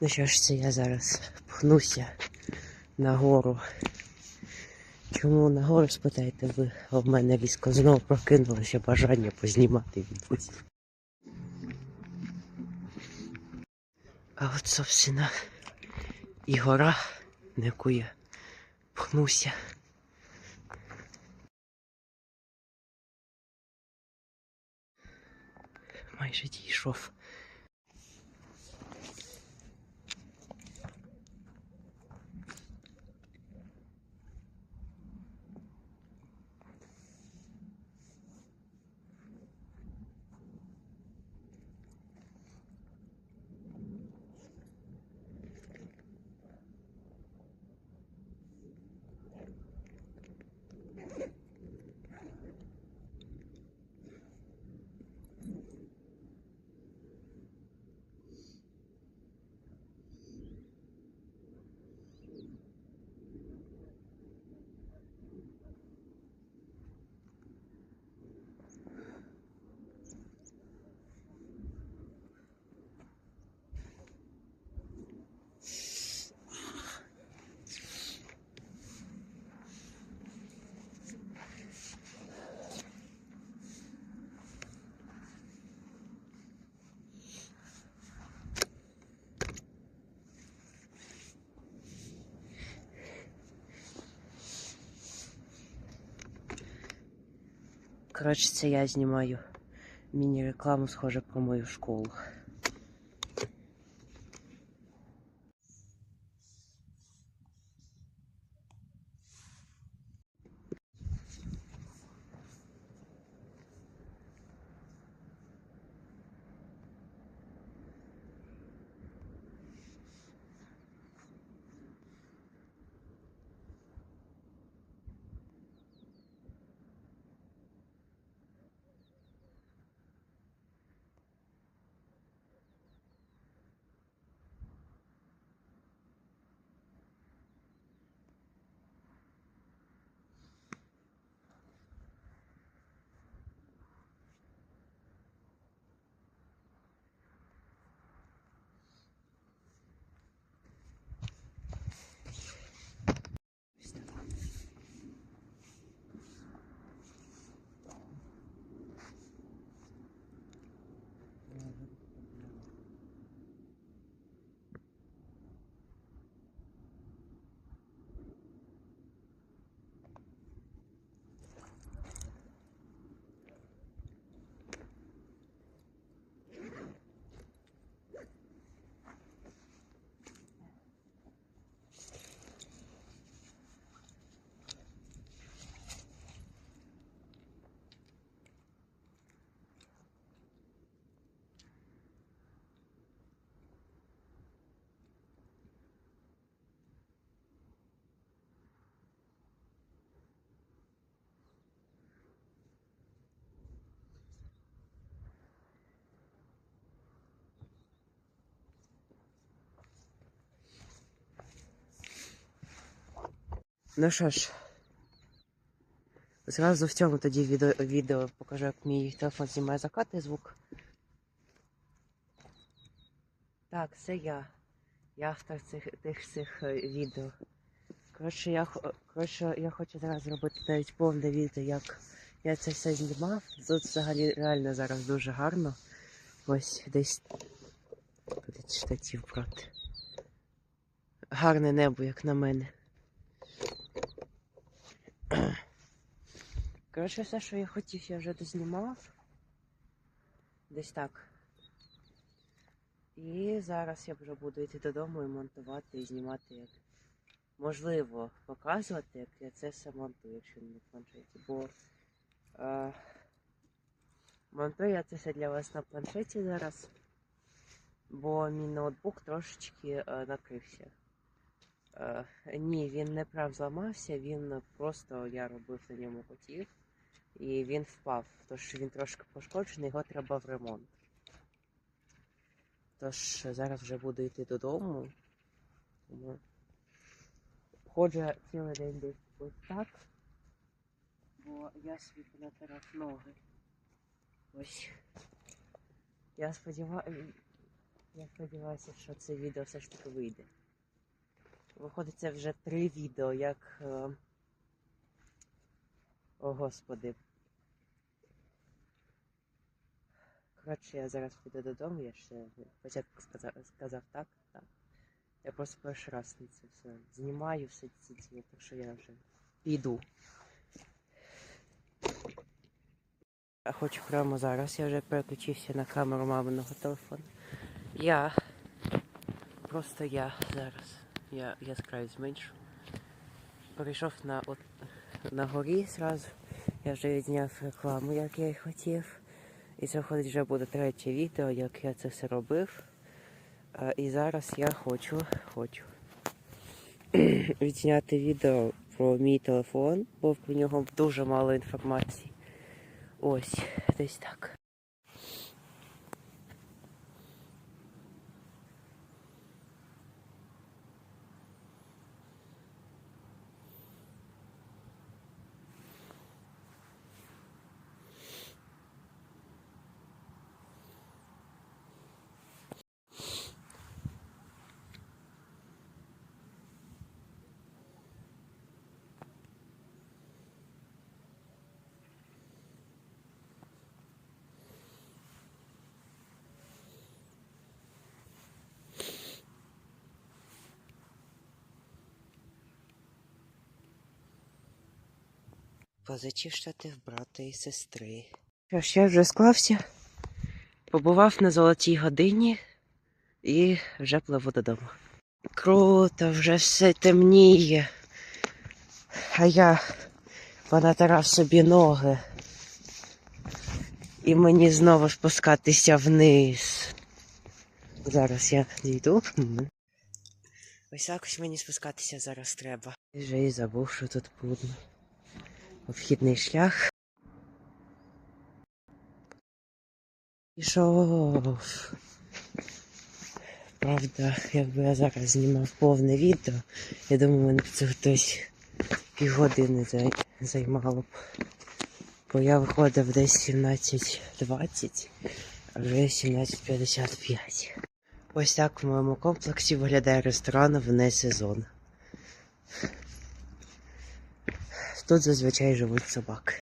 Ну що ж це я зараз пхнуся на гору. Чому на гору спитаєте ви? А в мене різко знову прокинулося бажання познімати відпустку. А от, собственно, і гора, на яку я пхнуся. Майже дійшов. Коротше, це я знімаю міні-рекламу, схоже, про мою школу. Ну що ж, зразу в цьому тоді відео, відео покажу, як мій телефон знімає закати звук. Так, це я. Я автор цих тих цих е, відео. Коротше, я, коротше, я хочу зараз зробити навіть повне відео, як я це все знімав. Тут взагалі реально зараз дуже гарно. Ось десь тут штатів проти. Гарне небо, як на мене. Коротше, все, що я хотів, я вже дознімав. Десь так. І зараз я вже буду йти додому і монтувати і знімати як. Можливо, показувати, як я це все монтую, якщо не планшеті. Бо е, монтую я це все для вас на планшеті зараз. Бо мій ноутбук трошечки е, накрився. Е, ні, він не прав зламався, він просто я робив на ньому котів, і він впав. Тож він трошки пошкоджений, його треба в ремонт. Тож зараз вже буду йти додому. Ходжу цілий день десь ось так, бо я собі понатирав ноги. Ось. Я сподіваюся, Я сподіваюся, що це відео все ж таки вийде. Виходить, це вже три відео, як. е, О, господи. Коротше, я зараз піду додому, я ще спочатку сказав, сказав так, так. Я просто перший раз на це все знімаю, все ці діло, так що я вже піду. Я хочу прямо зараз, я вже переключився на камеру маминого телефону. Я. Просто я зараз. Я яскравість зменшу. Перейшов на от на горі зразу. Я вже відзняв рекламу, як я і хотів. І це виходить вже буде третє відео, як я це все робив. А, і зараз я хочу, хочу відзняти відео про мій телефон, бо про нього дуже мало інформації. Ось, десь так. Позичив штатив брата і сестри. Що ж, я вже склався, побував на золотій годині і вже пливу додому. Круто, вже все темніє. А я понатирав собі ноги. І мені знову спускатися вниз. Зараз я дійду. Ось якось мені спускатися зараз треба. Вже і забув, що тут будно. Обхідний шлях. Пішов. Правда, якби я зараз знімав повне відео, я думаю, мене це хтось півгодини займало б. Бо я виходив десь 17.20, а вже 17.55. Ось так в моєму комплексі виглядає ресторан вне сезон. Тут зазвичай живуть собаки.